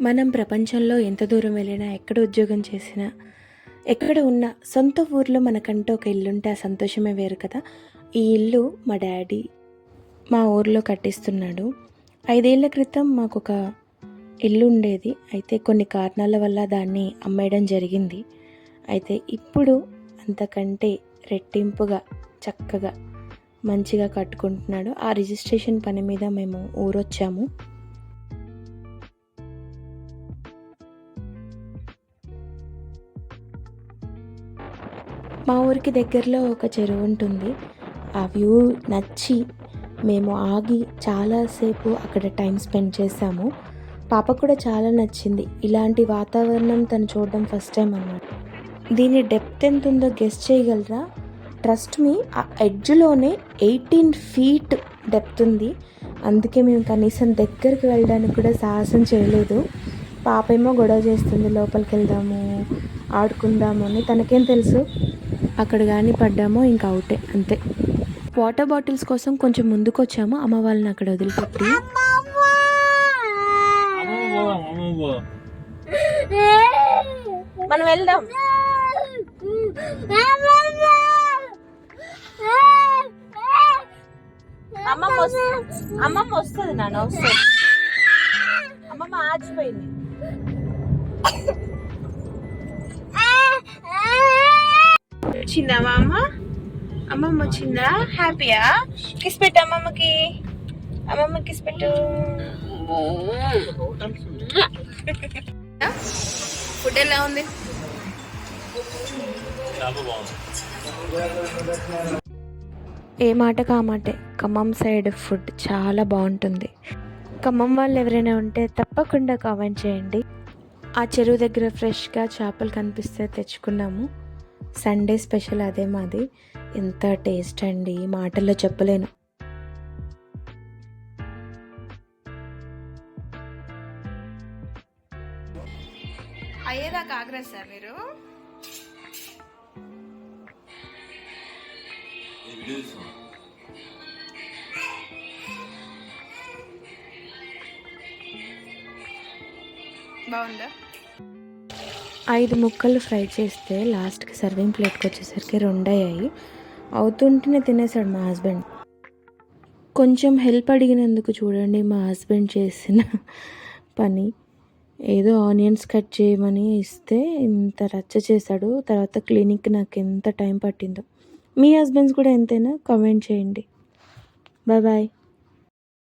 మనం ప్రపంచంలో ఎంత దూరం వెళ్ళినా ఎక్కడ ఉద్యోగం చేసినా ఎక్కడ ఉన్నా సొంత ఊర్లో మనకంటూ ఒక ఇల్లు ఉంటే ఆ సంతోషమే వేరు కదా. ఈ ఇల్లు మా డాడీ మా ఊర్లో కట్టిస్తున్నాడు. ఐదేళ్ళ క్రితం మాకు ఒక ఇల్లు ఉండేది అయితే కొన్ని కారణాల వల్ల దాన్ని అమ్మేయడం జరిగింది. అయితే ఇప్పుడు అంతకంటే రెట్టింపుగా చక్కగా మంచిగా కట్టుకుంటున్నాడు. ఆ రిజిస్ట్రేషన్ పని మీద మేము ఊరొచ్చాము. మా ఊరికి దగ్గరలో ఒక చెరువు ఉంటుంది. ఆ వ్యూ నచ్చి మేము ఆగి చాలాసేపు అక్కడ టైం స్పెండ్ చేసాము పాప కూడా చాలా నచ్చింది. ఇలాంటి వాతావరణం తను చూడడం ఫస్ట్ టైం అన్నమాట. దీని డెప్త్ ఎంత ఉందో గెస్ చేయగలరా? ట్రస్ట్ మీ ఆ ఎడ్జ్లోనే ఎయిటీన్ ఫీట్ డెప్త్ ఉంది. అందుకే మేము కనీసం దగ్గరికి వెళ్ళడానికి కూడా సాహసం చేయలేదు. పాప ఏమో గొడవ చేస్తుంది లోపలికి వెళ్దాము ఆడుకుందాము అని తనకేం తెలుసు? అక్కడ కానీ పడ్డామో ఇంకా అవుటే అంతే. వాటర్ బాటిల్స్ కోసం కొంచెం ముందుకు వచ్చాము అమ్మ వాళ్ళని అక్కడ వదిలిపెట్టి. మనం వెళ్దాం. అమ్మమ్మ అమ్మమ్మ వస్తుంది నాన్న వస్తుంది. అమ్మమ్మ ఆచిపోయింది వచ్చిందా మా అమ్మ అమ్మమ్మ వచ్చిందా హ్యాపీయా? కిస్ పెట్టు అమ్మమ్మకి. అమ్మమ్మ కిస్ పెట్టు. ఫుడ్ ఎలా ఉంది? ఏ మాటకు ఆ మాటే. ఖమ్మం సైడ్ ఫుడ్ చాలా బాగుంటుంది. ఖమ్మం వాళ్ళు ఎవరైనా ఉంటే తప్పకుండా కామెంట్ చేయండి. ఆ చెరువు దగ్గర ఫ్రెష్గా చేపలు కనిపిస్తే తెచ్చుకున్నాము. సండే స్పెషల్ అదే మాది. ఎంత టేస్ట్ అండి. మాటల్లో చెప్పలేను. అయ్యేదాకా ఆగ్రెస్ సార్ మీరు? బాగుందా? ఐదు ముక్కలు ఫ్రై చేస్తే లాస్ట్కి సర్వింగ్ ప్లేట్కి వచ్చేసరికి రెండు అయ్యాయి అవుతుంటేనే తినేసాడు మా హస్బెండ్. కొంచెం హెల్ప్ అడిగినందుకు చూడండి మా హస్బెండ్ చేసిన పని. ఏదో ఆనియన్స్ కట్ చేయమని ఇస్తే ఇంత రచ్చ చేశాడు. తర్వాత క్లినిక్ నాకు ఎంత టైం పట్టిందో. మీ హస్బెండ్స్ కూడా ఎంతైనా కామెంట్ చేయండి. Bye bye.